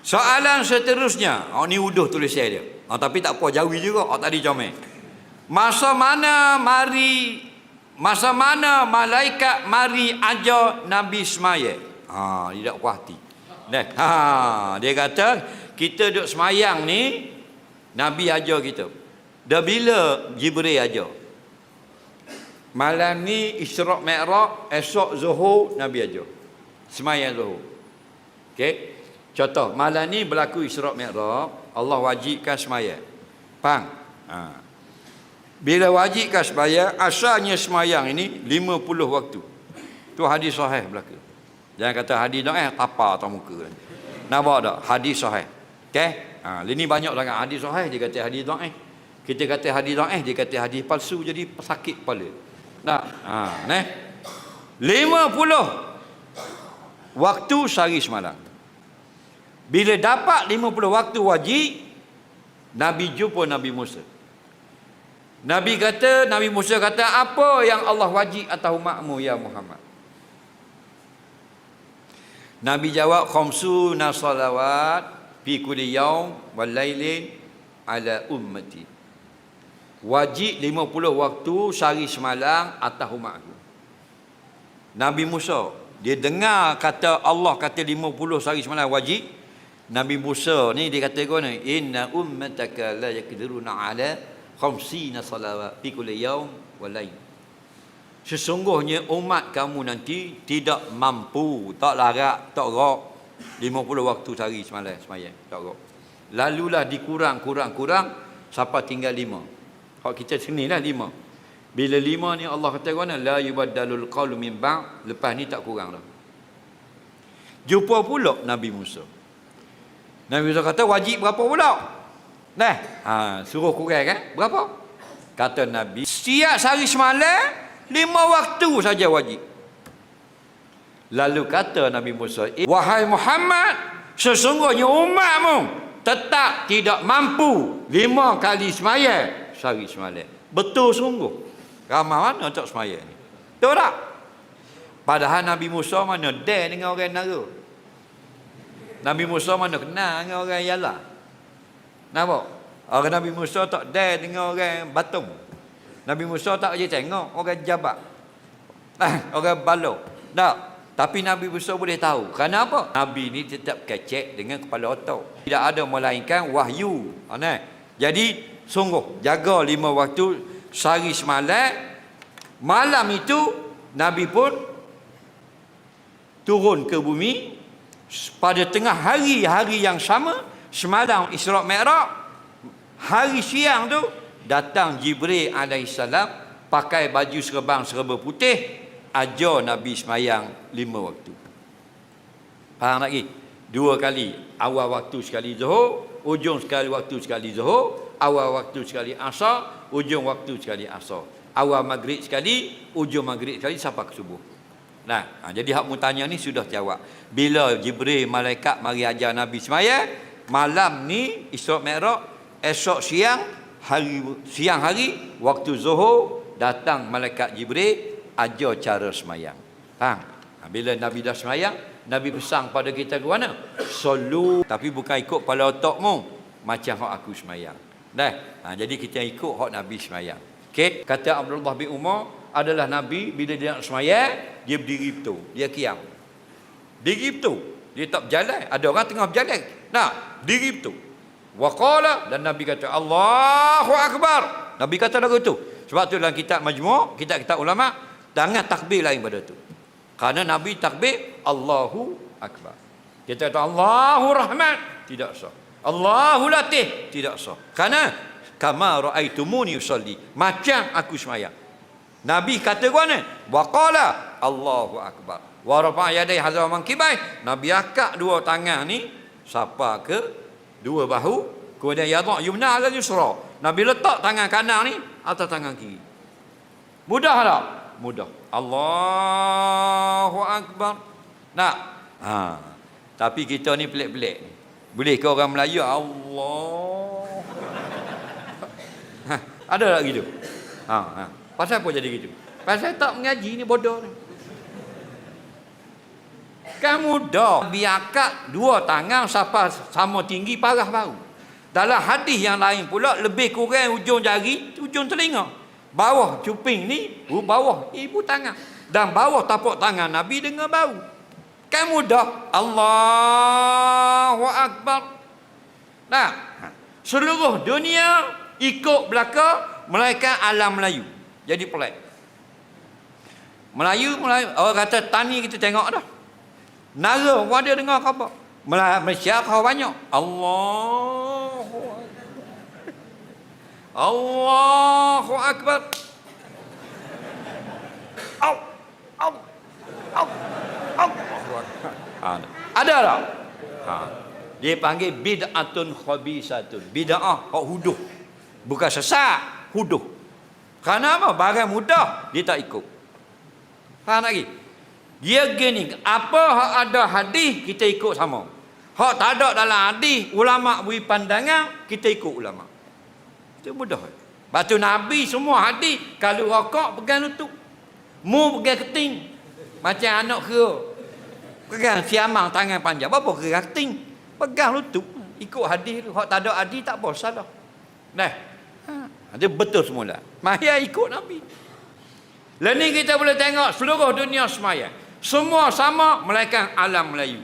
Soalan seterusnya. Oh ni uduh tulis saya dia. Oh, tapi tak apa jawi juga. Oh tadi comel. Masa mana mari masa mana malaikat mari ajar Nabi Ismail? Ha, dia tak puas hati. Nah, ha, dia kata kita duduk semayang ni Nabi ajar kita. Dah bila Jibril ajar? Malam ni Isra' Mi'raj, esok Zuhur Nabi ajar. Semayang Zuhur. Okey. Contoh, malam ni berlaku Isra' Mi'raj, Allah wajibkan semayang. Faham? Ha. Bila wajibkan semayang, asalnya semayang ini 50 waktu. Tu hadis sahih berlaku. Jangan kata hadis dah eh tapa atas muka. Nampak tak? Hadis sahih. Okey? Ha, ini banyak dengan hadis sahih dia kata hadis dah eh. Kita kata hadis dah eh dia kata hadis palsu jadi sakit kepala. Nah, ha, neh. 50 waktu sehari semalam. Bila dapat 50 waktu wajib, Nabi jumpa Nabi Musa. Nabi kata, Nabi Musa kata, apa yang Allah wajib atas umatmu ya Muhammad? Nabi jawab, khamsuna salawat fi kulli yaum wal lailin ala ummati. Wajib 50 waktu sehari semalam atas umatku. Nabi Musa, dia dengar kata Allah kata 50 sehari semalam wajib. Nabi Musa ni dia kata kau ni, inna ummataka la yakdiruna ala khamsina salawat fi kulli yaum wal lail. Sesungguhnya umat kamu nanti tidak mampu, tak larat, tak rok 50 waktu sehari semalam semayang, tak rok. Lalulah dikurang kurang kurang sampai tinggal lima. Hak kita sini lah lima. Bila lima ni Allah kata mana la yubaddalul qawlu min ba' lepas ni tak kurang dah. Jumpa pula Nabi Musa. Nabi Musa kata wajib berapa pula? Nah, ha, suruh kurang kan? Berapa? Kata Nabi, setiap sehari semalam lima waktu saja wajib. Lalu kata Nabi Musa, wahai Muhammad, sesungguhnya umatmu tetap tidak mampu lima kali semaya sehari semalam. Betul sungguh. Ramai mana tak semaya ni? Betul tak? Padahal Nabi Musa mana dare dengan orang nara. Nabi Musa mana kenal dengan orang yala. Nampak? Orang Nabi Musa tak dare dengan orang batung. Nabi Musa tak je tengok orang jabat. Ah, orang balo. Tak. Tapi Nabi Musa boleh tahu. Kerana apa? Nabi ni tetap kecek dengan kepala otak. Tidak ada melainkan wahyu. Ana. Jadi sungguh jaga lima waktu sehari semalam. Malam itu Nabi pun turun ke bumi pada tengah hari-hari yang sama semalam Isra Mi'raj hari siang tu datang Jibril alaihissalam pakai baju serban serba putih ajar Nabi semayang lima waktu. Faham lagi? Dua kali. Awal waktu sekali zuhur, ujung sekali waktu sekali zuhur, awal waktu sekali asar, ujung waktu sekali asar. Awal maghrib sekali, ujung maghrib sekali sampai ke subuh. Nah, ha, jadi hak mu tanya ni sudah jawab. Bila Jibril malaikat mari ajar Nabi semayang, malam ni Isra Mi'raj, esok siang hari siang hari waktu zuhur datang malaikat Jibril ajar cara semayang. Faham? Ha, bila Nabi dah semayang, Nabi pesan pada kita ke mana? Solu tapi bukan ikut kepala otakmu macam hak aku semayang. Dah. Ha, jadi kita ikut hak Nabi semayang. Okey, kata Abdullah bin Umar adalah Nabi bila dia nak semayang, dia berdiri betul. Dia kiam. Diri betul. Dia tak berjalan. Ada orang tengah berjalan. Nah, diri betul. Waqala dan Nabi kata Allahu Akbar. Nabi kata lagu tu. Sebab tu dalam kitab majmu', kitab-kitab ulama, jangan takbir lain pada tu. Kerana Nabi takbir Allahu Akbar. Kita kata Allahu Rahman, tidak sah. Allahu Latif, tidak sah. Kerana kama raaitumuni usalli, macam aku semayang. Nabi kata ke mana? Waqala Allahu Akbar. Wa rafa'a yadai hazwa mankibai. Nabi akak dua tangan ni sapa ke dua bahu kemudian yadha yumna ala yusra. Nabi letak tangan kanan ni atas tangan kiri. Mudah tak? Mudah. Allahu akbar. Nak? Ha. Tapi kita ni pelik-pelik ni. Boleh ke orang Melayu Allah ha, ada tak gitu? Ha, ha pasal apa jadi gitu pasal tak mengaji ni bodoh ni Kan mudah. Biakat dua tangan sampai sama tinggi parah baru. Dalam hadis yang lain pula lebih kurang ujung jari, ujung telinga. Bawah cuping ni, bawah ibu tangan. Dan bawah tapak tangan Nabi dengan bau. Kan mudah. Allahu Akbar. Nah, seluruh dunia ikut belaka melainkan alam Melayu. Jadi pelik. Melayu, Melayu. Orang kata tani kita tengok dah. Nara pun ada dengar khabar. Malaysia kau banyak. Allahu. Allahu Akbar. Au. Au. Au. Au. Ha, ada tak? Ha. Dia panggil bid'atun khabisatun. Bid'ah hak huduh. Bukan sesat, huduh. Kerana apa? Barang mudah dia tak ikut. Faham lagi? Dia gini, apa hak ada hadis kita ikut sama. Hak tak ada dalam hadis, ulama beri pandangan, kita ikut ulama. Itu mudah. Batu Nabi semua hadis, kalau rokok pegang lutut. Mu pegang keting. Macam anak kera. Pegang siamang tangan panjang. Apa kera keting? Pegang lutut. Ikut hadis tu. Hak tak ada hadis tak apa salah. Nah. Ha, dia betul semula. Mahir ikut Nabi. Lalu ni kita boleh tengok seluruh dunia semaya. Semua sama melainkan alam Melayu.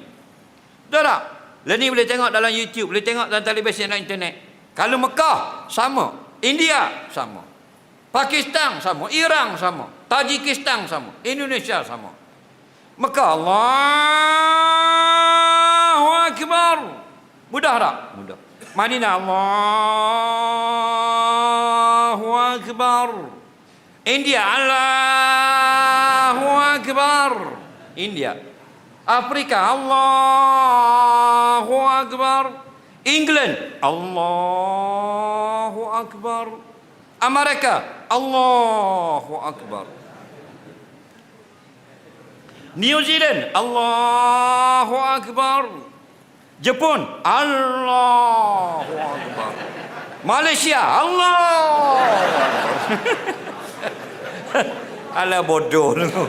Betul tak? Lalu ni boleh tengok dalam YouTube, boleh tengok dalam televisi dan internet. Kalau Mekah sama, India sama. Pakistan sama, Iran sama, Tajikistan sama, Indonesia sama. Mekah Allahu Akbar. Mudah tak? Mudah. Madinah Allahu Akbar. India Allahu Akbar. India. Afrika Allahu Akbar. England Allahu Akbar. Amerika Allahu Akbar. New Zealand Allahu Akbar. Jepun Allahu Akbar. Malaysia Allahu Akbar. Alah bodoh tu.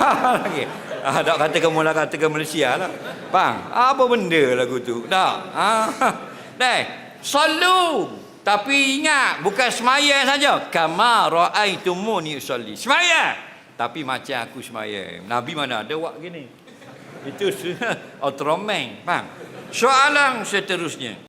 lagi. Ah, tak kata kamu lah kata ke Malaysia lah. Bang, apa benda lagu tu? Tak. Ah. Dai, salu. Tapi ingat, bukan semaya saja. Kama ra'aitumuni usolli. Semaya. Tapi macam aku semaya. Nabi mana ada buat gini. Itu Ultraman. Faham? Soalan seterusnya.